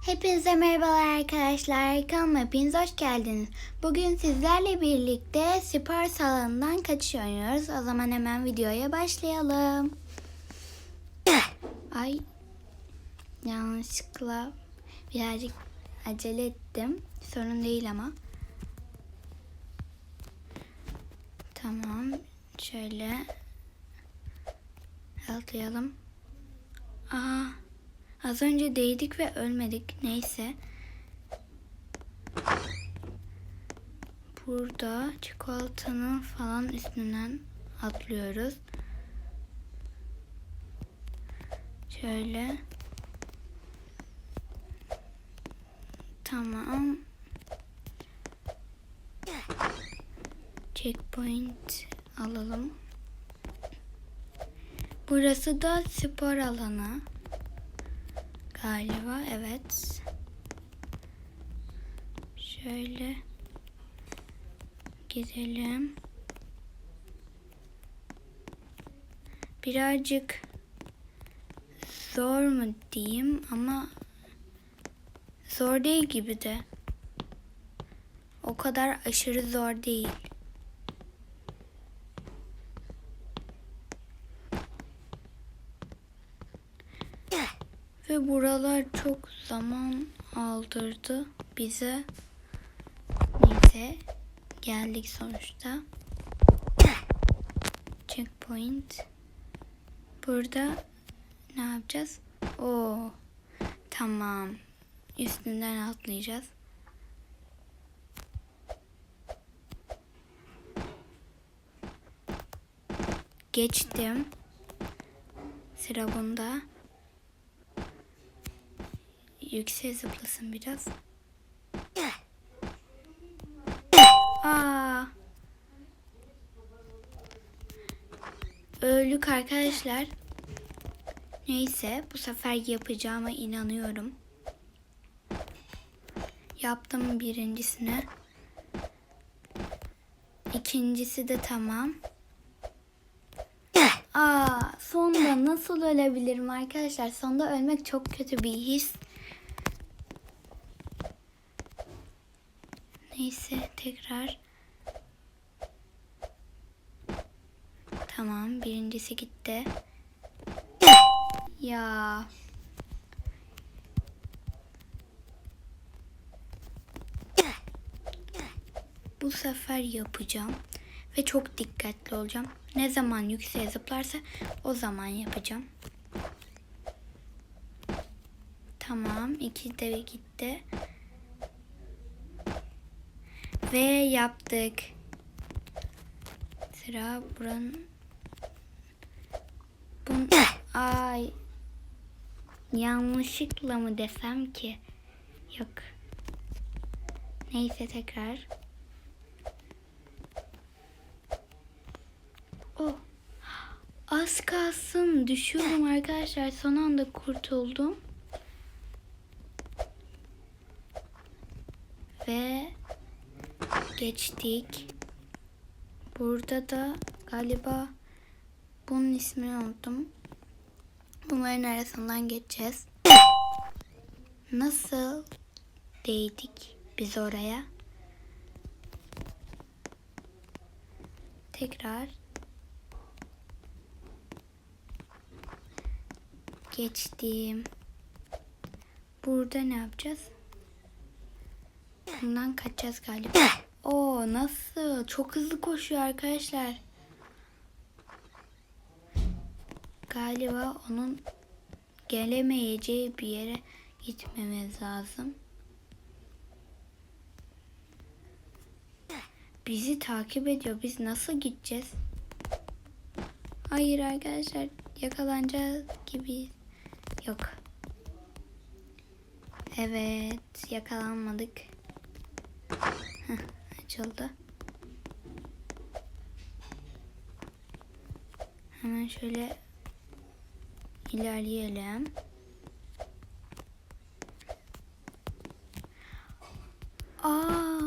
Hepinize merhabalar arkadaşlar. Kanalıma hepiniz hoş geldiniz. Bugün sizlerle birlikte spor salonundan kaçış oynuyoruz. O zaman hemen videoya başlayalım. Ay yanlışlıkla birazcık acele ettim. Sorun değil ama. Tamam. Şöyle atlayalım. Aa, az önce değdik ve ölmedik. Neyse. Burada çikolatanın falan üstünden atlıyoruz. Şöyle. Tamam. Checkpoint alalım. Burası da spor alanı. Galiba evet. Şöyle gidelim. Birazcık zor mu diyeyim ama zor değil gibi de. O kadar aşırı zor değil. Ve buralar çok zaman aldırdı bize. Neyse geldik sonuçta. Checkpoint. Burada ne yapacağız? Oo. Tamam. Üstünden atlayacağız. Geçtim. Sıra bunda. Yüksek zıplasın biraz. Aa. Öldük arkadaşlar. Neyse bu sefer yapacağıma inanıyorum. Yaptım birincisini. İkincisi de tamam. Aa, sonda nasıl ölebilirim arkadaşlar? Sonda ölmek çok kötü bir his. Neyse tekrar. Tamam birincisi gitti. Ya. Bu sefer yapacağım. Ve çok dikkatli olacağım. Ne zaman yükseğe zıplarsa o zaman yapacağım. Tamam. iki de gitti. Ve yaptık. Sıra buranın... Bun... Ay. Yanlışlıkla mı desem ki? Yok. Neyse tekrar. Oh. Az kalsın düşüyordum arkadaşlar. Son anda kurtuldum. Ve geçtik. Burada da galiba bunun ismini unuttum. Bunların arasından geçeceğiz. Nasıl değdik biz oraya? Tekrar geçtim. Burada ne yapacağız? Bundan kaçacağız galiba. Oo nasıl? Çok hızlı koşuyor arkadaşlar. Galiba onun gelemeyeceği bir yere gitmemiz lazım. Bizi takip ediyor. Biz nasıl gideceğiz? Hayır arkadaşlar yakalanacağız gibi. Yok. Evet yakalanmadık. Heh, açıldı. Hemen şöyle ilerleyelim. Aa.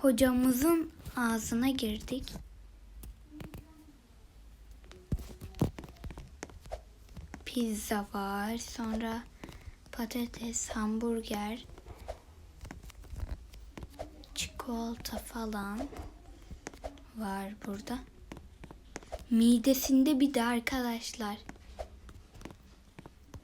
Hocamızın ağzına girdik. pizza var. Sonra patates, hamburger, çikolata falan var burada. Midesinde bir de arkadaşlar.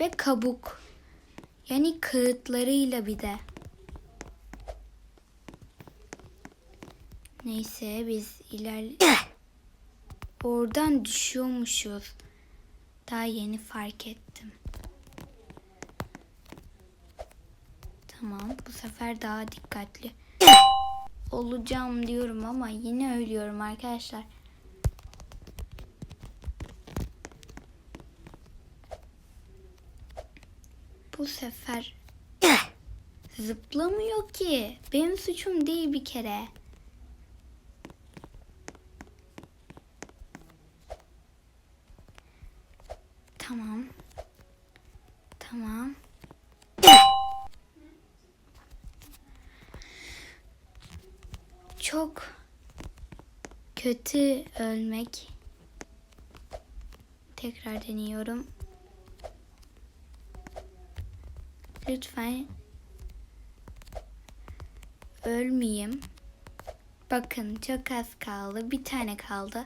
Ve kabuk. Yani kağıtlarıyla bir de. Neyse biz iler Oradan düşüyormuşuz. Daha yeni fark ettim. Tamam bu sefer daha dikkatli olacağım diyorum ama yine ölüyorum arkadaşlar. Bu sefer zıplamıyor ki. Benim suçum değil bir kere. Tamam. Çok kötü ölmek. Tekrar deniyorum. Lütfen ölmeyeyim. Bakın çok az kaldı. Bir tane kaldı.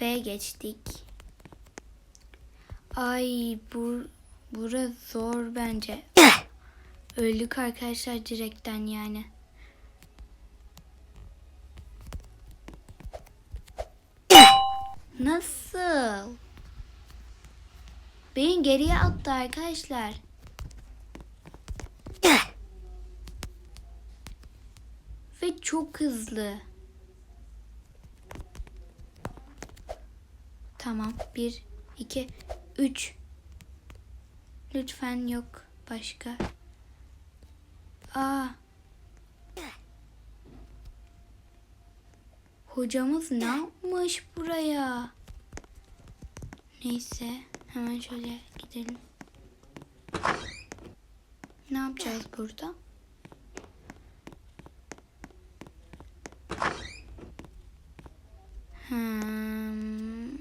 Ve geçtik. Ay bu bura zor bence. Öldük arkadaşlar direkten yani. Nasıl? Beni geriye attı arkadaşlar. Ve çok hızlı. Tamam. Bir, iki, üç. Lütfen yok başka. Aa. Hocamız ne yapmış buraya? Neyse hemen şöyle gidelim. Ne yapacağız burada? Hmm.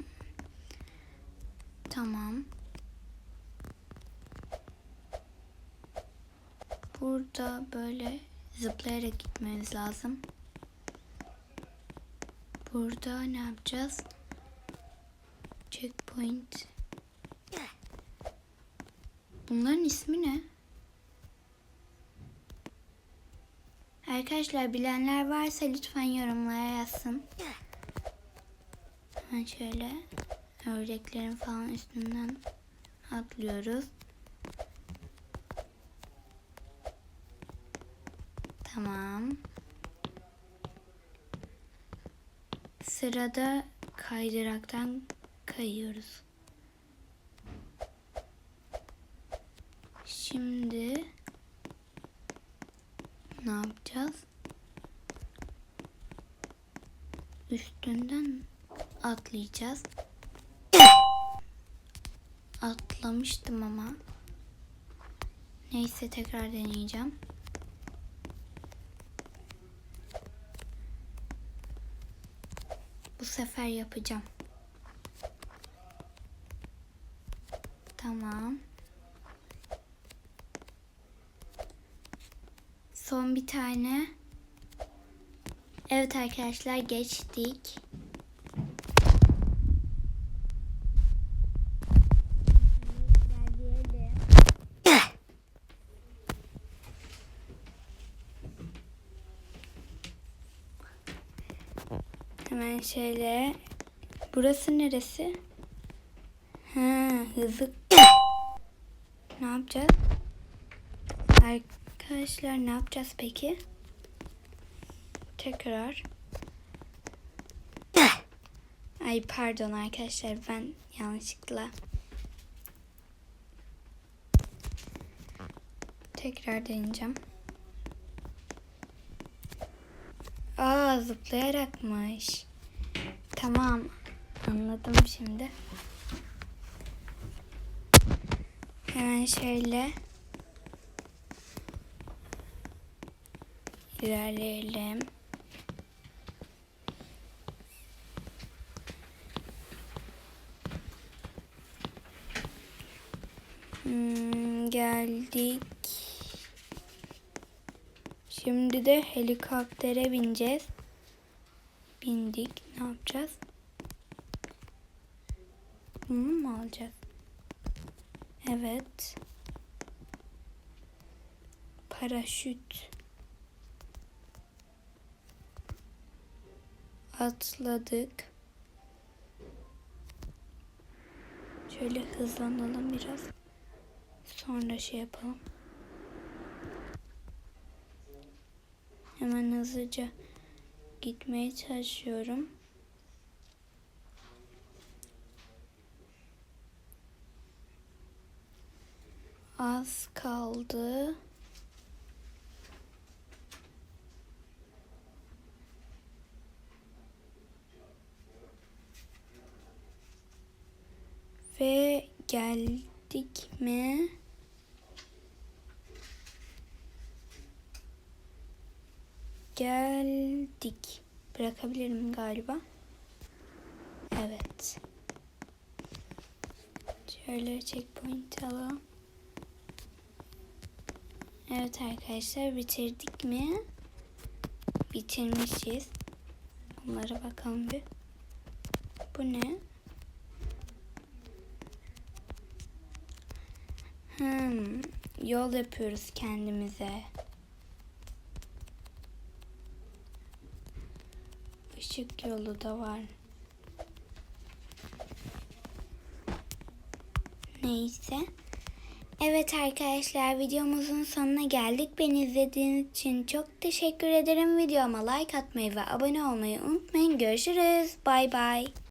Tamam. Burada böyle zıplayarak gitmemiz lazım. Burada ne yapacağız? Checkpoint. Bunların ismi ne? Arkadaşlar bilenler varsa lütfen yorumlara yazsın. Hemen şöyle ördeklerin falan üstünden atlıyoruz. Tamam. Sırada kaydıraktan kayıyoruz. Şimdi ne yapacağız? Üstünden atlayacağız. Atlamıştım ama. Neyse tekrar deneyeceğim. Bu sefer yapacağım. Tamam. Son bir tane. Evet arkadaşlar geçtik. Hemen şöyle. Burası neresi? Ha, hızlı. Ne yapacağız? Arkadaşlar ne yapacağız peki? Tekrar. Ay pardon arkadaşlar ben yanlışlıkla tekrar deneyeceğim. Aa zıplayarakmış. Tamam anladım şimdi. Hemen şöyle ilerleyelim. Hmm, geldik. Şimdi de helikoptere bineceğiz. Bindik. Ne yapacağız? Bunu mu alacağız? Evet. Paraşüt. Atladık. Şöyle hızlanalım biraz. Sonra şey yapalım. Hemen hızlıca gitmeye çalışıyorum. Az kaldı. Ve geldik mi? Geldik. Bırakabilirim galiba. Evet. Şöyle checkpoint alalım. Evet arkadaşlar bitirdik mi? Bitirmişiz. Bunlara bakalım bir. Bu ne? Hmm, yol yapıyoruz kendimize. Işık yolu da var. Neyse. Evet arkadaşlar videomuzun sonuna geldik. Beni izlediğiniz için çok teşekkür ederim. Videoma like atmayı ve abone olmayı unutmayın. Görüşürüz. Bay bay.